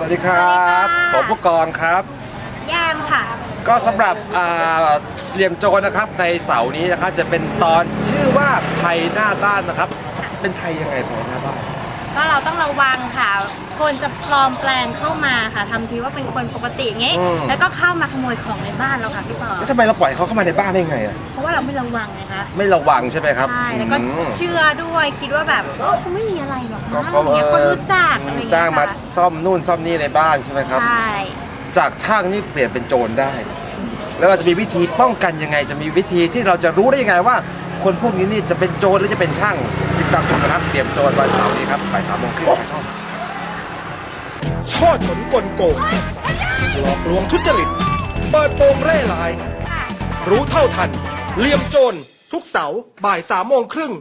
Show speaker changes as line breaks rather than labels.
วัสดีครับ
สวัสดีค่ะ
ผมผู้กองครับ
แยมค่ะ
ก็สำหรับอ่าเหลี่ยมโจรนะครับในเสาร์นี้นะครับจะเป็นตอนชื่อว่าภัยหน้าบ้านนะครับ เป็นภัยยังไงภัยหน้าบ้าน
ก็เราต้องระวังค่ะ คนจะปลอมแปลงเข้ามาค่ะทำทีว่าเป็นคนปกติอย่างงี้แล้วก็เข้ามาขโมยของในบ้านเราค่ะพี่ปอ
แล้วทำไมเราปล่อยเขาเข้ามาในบ้านได้ไงอะ
เพราะว่าเราไม่ระวังไงคะ
ไม่ระวังใช่ไหมครับ
ใช่แล้วก็
อืม
เชื่อด้วยคิดว่าแบบโอ้คงไม่มีอะไรหรอก
ก็
นะ
เขา
อย่างเงี้ยคนรู้จักอะไรอย่างเงี้ย
จ้างมา
ค่ะ
ซ่อมนู่นซ่อมนี่ในบ้านใช่ไหมครับ
ใช่
จากช่างนี่เปลี่ยนเป็นโจรได้ แล้วเราจะมีวิธีป้องกันยังไง จะมีวิธีที่เราจะรู้ได้ยังไงว่า คนพวกนี้นี่จะเป็นโจรหรือจะเป็นช่างติดตามชมนะครับเตรียมโจรวันเสาร์นี้ครับบ่ายสามโมงครึ่งทางช่องสาม
ช่อฉนกลโกงหลอกลวงทุจริต เปิดโปงเร่หลาย รู้เท่าทันเหลี่ยมโจรทุกเสาร์บ่ายสามโมงครึ่ง